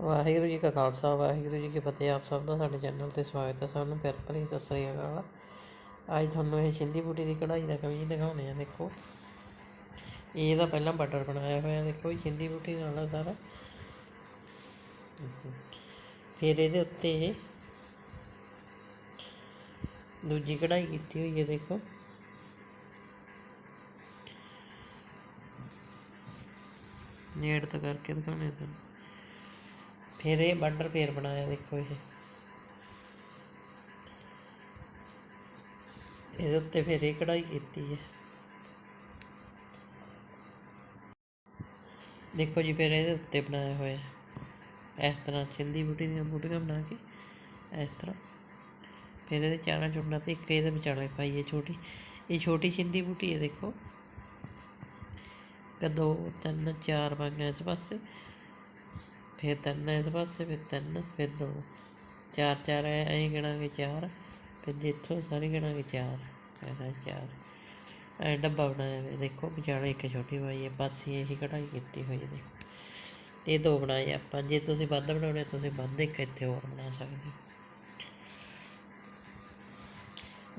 ਵਾਹਿਗੁਰੂ ਜੀ ਕਾ ਖਾਲਸਾ, ਵਾਹਿਗੁਰੂ ਜੀ ਕੀ ਫਤਿਹ। ਆਪ ਸਭ ਦਾ ਸਾਡੇ ਚੈਨਲ ਤੇ ਸਵਾਗਤ ਹੈ ਸਭ ਨੂੰ ਪਿਆਰ ਭਰੀ ਸਤਿ ਸ੍ਰੀ ਅਕਾਲ। ਅੱਜ ਤੁਹਾਨੂੰ ਇਹ ਸਿੰਧੀ ਬੂਟੀ ਦੀ ਕਢਾਈ ਦਾ ਕਵੀ ਦਿਖਾਉਣੇ ਆ ਦੇਖੋ। ਇਹਦਾ ਪਹਿਲਾਂ ਬਟਰ ਬਣਾਇਆ ਹੋਇਆ, ਦੇਖੋ ਇਹ ਸਿੰਧੀ ਬੂਟੀ ਨਾਲ ਆ ਸਾਰਾ। ਫਿਰ ਇਹਦੇ ਉੱਤੇ ਦੂਜੀ ਕਢਾਈ ਕੀਤੀ ਹੋਈ ਹੈ, ਦੇਖੋ। ਨੇੜ ਤੋਂ ਕਰਕੇ ਦਿਖਾਉਣੇ ਤੁਹਾਨੂੰ। ਫਿਰ ਇਹ ਬਾਰਡਰ ਫੇਰ ਬਣਾਇਆ, ਦੇਖੋ ਇਹ। ਇਹਦੇ ਉੱਤੇ ਫਿਰ ਇਹ ਕਢਾਈ ਕੀਤੀ ਹੈ। ਦੇਖੋ ਜੀ, ਫਿਰ ਇਹਦੇ ਉੱਤੇ ਬਣਾਇਆ ਹੋਇਆ ਇਸ ਤਰ੍ਹਾਂ ਚਿੰਦੀ ਬੂਟੀ ਦੀਆਂ ਬੂਟੀਆਂ ਬਣਾ ਕੇ, ਇਸ ਤਰ੍ਹਾਂ। ਫਿਰ ਇਹਦੇ ਚਾਰਾਂ ਚੁਣਨਾ ਤੇ ਇੱਕ ਇਹਦੇ ਵਿਚਾਲੇ ਪਾਈ ਹੈ ਛੋਟੀ। ਇਹ ਛੋਟੀ ਚਿੰਦੀ ਬੂਟੀ ਹੈ, ਦੇਖੋ। ਇੱਕ, ਦੋ, ਤਿੰਨ, ਚਾਰ ਪਾਈਆਂ ਇਸ ਪਾਸੇ। ਫਿਰ ਤਿੰਨ ਇਸ ਪਾਸੇ, ਫਿਰ ਤਿੰਨ, ਫਿਰ ਦੋ। ਚਾਰ ਚਾਰ, ਐ, ਐਂ ਗਿਣਾਂਗੇ ਚਾਰ। ਫਿਰ ਜਿੱਥੋਂ ਸਾਰੀ ਗਿਣਾਂਗੇ ਚਾਰ। ਐਨਾ ਚਾਰ। ਐ ਡੱਬਾ ਬਣਾਇਆ ਹੋਇਆ, ਦੇਖੋ ਵਿਚਾਲੇ ਇੱਕ ਛੋਟੀ ਪਾਈ ਹੈ, ਬਸ ਇਹੀ ਕਢਾਈ ਕੀਤੀ ਹੋਈ ਹੈ, ਦੇਖੋ। ਇਹ ਦੋ ਬਣਾਏ ਆਪਾਂ, ਜੇ ਤੁਸੀਂ ਵੱਧ ਬਣਾਉਣੇ ਤੁਸੀਂ ਵੱਧ ਇੱਕ ਇੱਥੇ ਹੋਰ ਬਣਾ ਸਕਦੇ ਹੋ।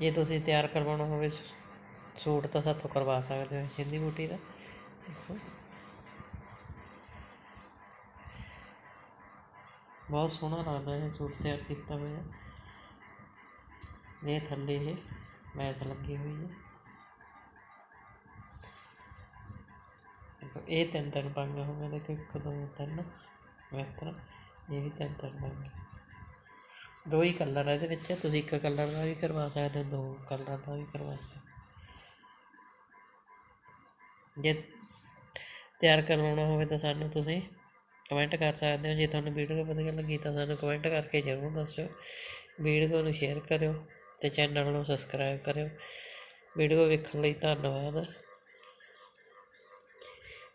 ਜੇ ਤੁਸੀਂ ਤਿਆਰ ਕਰਵਾਉਣਾ ਹੋਵੇ, ਸੂਟ ਤਾਂ ਸਾਥੋਂ ਕਰਵਾ ਸਕਦੇ ਹੋ, ਸਿੰਧੀ ਬੂਟੀ ਦਾ। ਦੇਖੋ। ਬਹੁਤ ਸੋਹਣਾ ਲੱਗਦਾ ਇਹ ਸੂਟ ਤਿਆਰ ਕੀਤਾ ਹੋਇਆ ਇਹ ਥੱਲੇ ਇਹ ਮੈਟ ਲੱਗੀ ਹੋਈ ਹੈ। ਇਹ ਤਿੰਨ ਤਿੰਨ ਪੰਗ ਹੋ ਗਏ, ਦੇਖੋ, ਇੱਕ, ਦੋ, ਤਿੰਨ ਇਸ ਤਰ੍ਹਾਂ ਇਹ ਵੀ ਤਿੰਨ ਤਿੰਨ ਪੰਗ। ਦੋ ਹੀ ਕਲਰ ਹੈ ਇਹਦੇ ਵਿੱਚ, ਤੁਸੀਂ ਇੱਕ ਕਲਰ ਦਾ ਵੀ ਕਰਵਾ ਸਕਦੇ ਹੋ, ਦੋ ਕਲਰ ਦਾ ਵੀ ਕਰਵਾ ਸਕਦੇ ਜੇ ਤਿਆਰ ਕਰਵਾਉਣਾ ਹੋਵੇ ਤਾਂ ਸਾਨੂੰ ਤੁਸੀਂ ਕਮੈਂਟ ਕਰ ਸਕਦੇ ਹੋ। ਜੇ ਤੁਹਾਨੂੰ ਵੀਡੀਓ ਵਧੀਆ ਲੱਗੀ ਤਾਂ ਸਾਨੂੰ ਕਮੈਂਟ ਕਰਕੇ ਜ਼ਰੂਰ ਦੱਸਿਓ। ਵੀਡੀਓ ਨੂੰ ਸ਼ੇਅਰ ਕਰਿਓ ਤੇ ਚੈਨਲ ਨੂੰ ਸਬਸਕ੍ਰਾਈਬ ਕਰਿਓ। ਵੀਡੀਓ ਵੇਖਣ ਲਈ ਧੰਨਵਾਦ।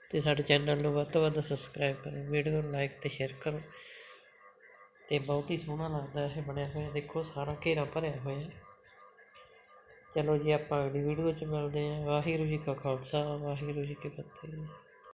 ਤੇ ਸਾਡੇ ਚੈਨਲ ਨੂੰ ਵੱਧ ਤੋਂ ਵੱਧ ਸਬਸਕ੍ਰਾਈਬ ਕਰੋ ਵੀਡੀਓ ਨੂੰ ਲਾਈਕ ਤੇ ਸ਼ੇਅਰ ਕਰੋ। ਤੇ ਬਹੁਤ ਹੀ ਸੋਹਣਾ ਲੱਗਦਾ ਇਹ ਬਣਿਆ ਹੋਇਆ। ਦੇਖੋ, ਸਾਰਾ ਘੇਰਾ ਭਰਿਆ ਹੋਇਆ। ਚਲੋ ਜੀ, ਆਪਾਂ ਅਗਲੀ ਵੀਡੀਓ 'ਚ ਮਿਲਦੇ ਹਾਂ। ਵਾਹਿਗੁਰੂ ਜੀ ਕਾ ਖਾਲਸਾ, ਵਾਹਿਗੁਰੂ ਜੀ ਕੀ ਫਤਿਹ।